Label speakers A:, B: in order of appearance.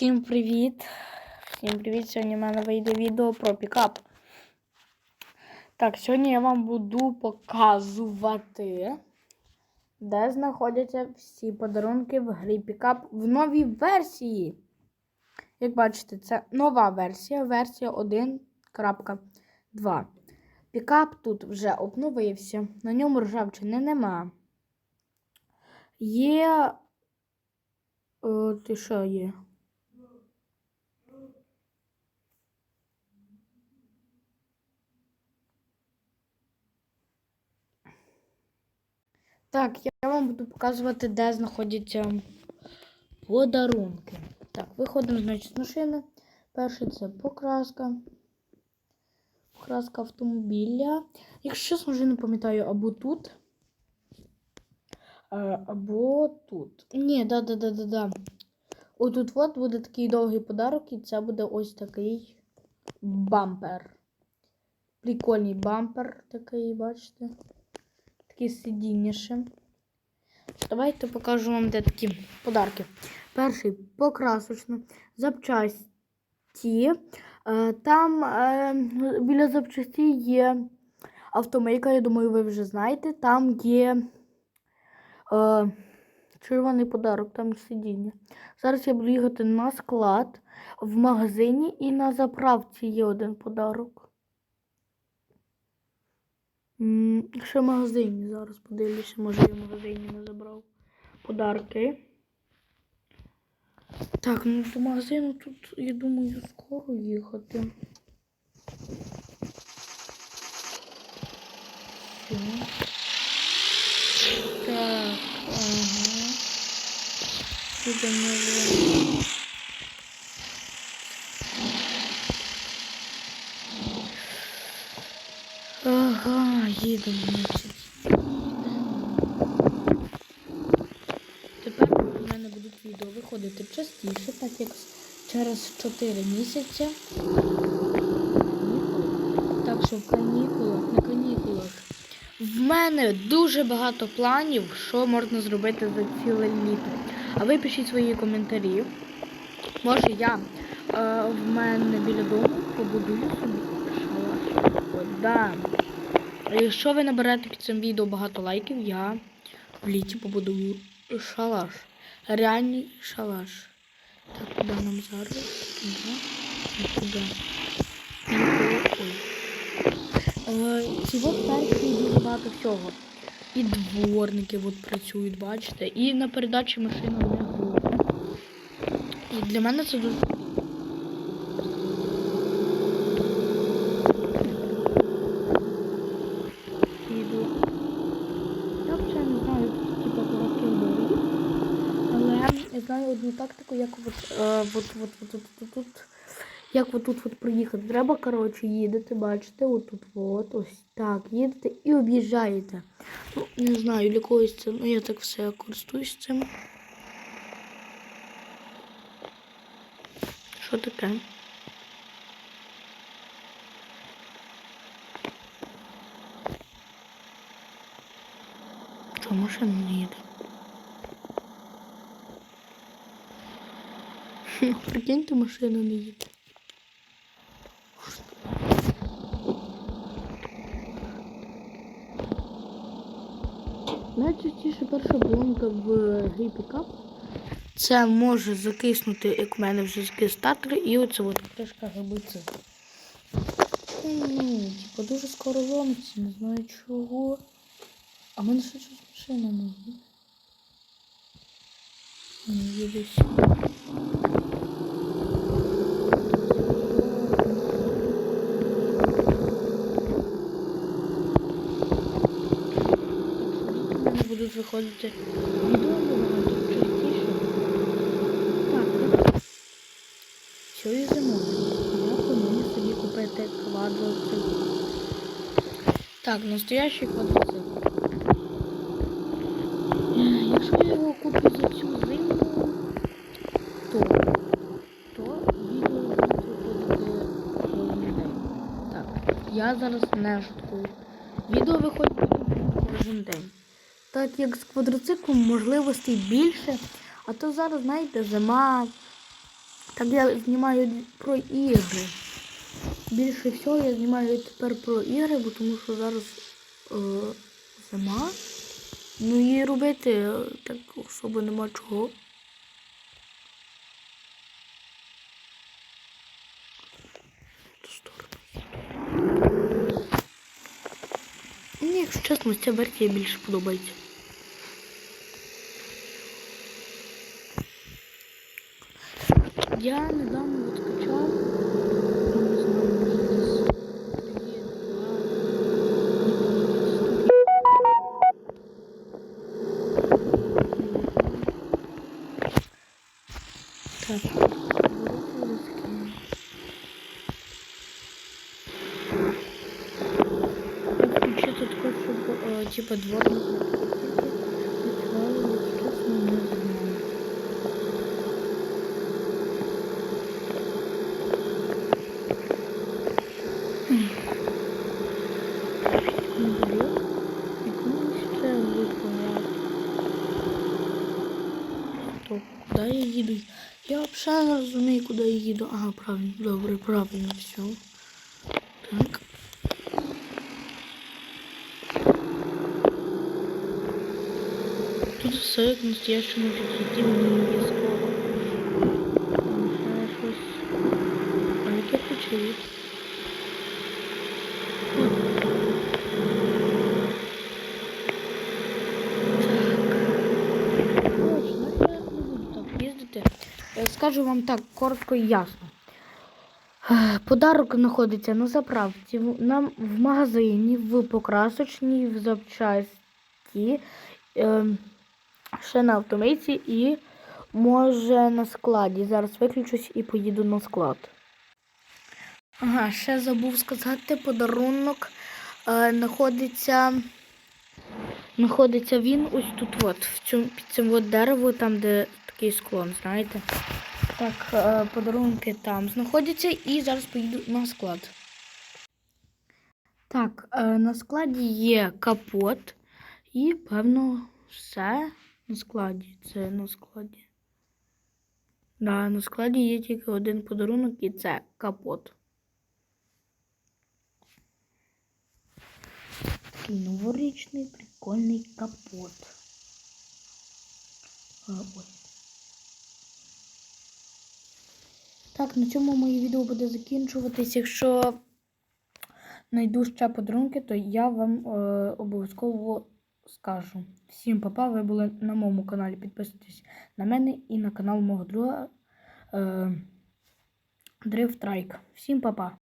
A: Всім привіт! Всім привіт! Сьогодні в мене вийде відео про пікап. Так, сьогодні я вам буду показувати, де знаходяться всі подарунки в грі пікап в новій версії. Як бачите, це нова версія, версія 1.2. Пікап тут вже обновився, на ньому ржавчини нема. Є. О, ти що є? Так, я вам буду показувати, де знаходяться подарунки. Так, виходимо, значить, з машини. Перше це покраска. Покраска автомобіля. Якщо чесно, вже не пам'ятаю, або тут. е, Або тут. Ні, да-да-да-да-да. Отут от буде такий довгий подарок, і це буде ось такий бампер. Прикольний бампер такий, бачите? Такі сидіння ще. Давайте покажу вам, де такі подарки. Перший покрасочно. Запчасті. Е, Там е, біля запчасті є автомийка, я думаю, ви вже знаєте. Там є е, червоний подарок, там сидіння. Зараз я буду їхати на склад в магазині і на заправці є один подарок. Ще в магазині зараз подивлюся, може я в магазині не забрав подарки. Так, ну до магазину тут, я думаю, скоро їхати. Так, ага. Сюди може. Ага, їдемо, значить. Тепер у мене будуть відео виходити частіше, так як через 4 місяці. Так що в канікулах, на канікулах. В мене дуже багато планів, що можна зробити за ціле літо. А ви пишіть свої коментарі. Може я е, в мене біля дому побудую собі шалаш. Да. Якщо ви наберете під цим відео багато лайків, я в літі побудую шалаш. Реальний шалаш. Так, куди нам зараз? Туди. Ой. Е, Цього перші дуже багато всього. І дворники от працюють, бачите. І на передачі машина не буде. І для мене це дуже. Іду. Я взагалі не знаю, типу, коротких доріг. Але я знаю тактику, як от, е, от, от, от, от, от, от, як от тут от проїхати. Треба, коротше, їдете, бачите, отут от, ось так, їдете і об'їжджаєте. Ну, не знаю, для це, ну я так все користуюсь цим. Що таке? Що машина не їде? Прикиньте, машина не їде. Найчастіше перша блонка в грі пікап. Це може закиснути, як в мене вже закис статор, і оце от кришка. Ну, типу, дуже скоро ломиться, не знаю чого. А мене ще щось машина не їде. Їде сюди. Будуть виходити відео частіше. Так, цією зимою я планую собі купити квадроцикл. Так, настоящий квадроцикл. Е, Якщо я його куплю за цю зиму, то, то відео буде виходити кожен день. Так, я зараз не шуткую. Відео виходить кожен день. Так як з квадроциклом можливостей більше, а то зараз, знаєте, зима, Так я знімаю про ігри. Більше всього я знімаю тепер про ігри, бо тому що зараз е, зима. Ну і робити е, так особо нема чого. В Мені, якщо чесно, ця версія більше подобається. Я недавно от скачав. ну, не знаю, може десь є два, Так. Включити таке, щоб е, типа дворник відкривали, чесно, не знаю. Не беру. Яку ще випадати? Стоп, куди я їду? Я взагалі не розумію, куди я їду. Ага, правильно, добре, правильно, все. Так. Все як в настоящому житті мені обов'язково. А ну Скажу вам так, коротко і ясно. Подарок знаходиться на заправці, в- в магазині, в покрасочній, в запчасті, е, ще на автомийці і може на складі. Зараз виключусь і поїду на склад. Ага, ще забув сказати, подарунок е, знаходиться. Знаходиться він ось тут, от, в цьому, під цим от дерево, там, де такий склон, знаєте. Так, е, подарунки там знаходяться і зараз поїду на склад. Так, е, на складі є капот і, певно, все на складі. Це на складі. Да, на складі є тільки один подарунок і це капот. Такий новорічний прикольний капот. Ой. Так, на цьому моє відео буде закінчуватись. Якщо знайду ще подарунки, то я вам е, обов'язково скажу. Всім папа, ви були на моєму каналі. Підписуйтесь на мене і на канал мого друга е, Дрифт Трайк. Всім папа.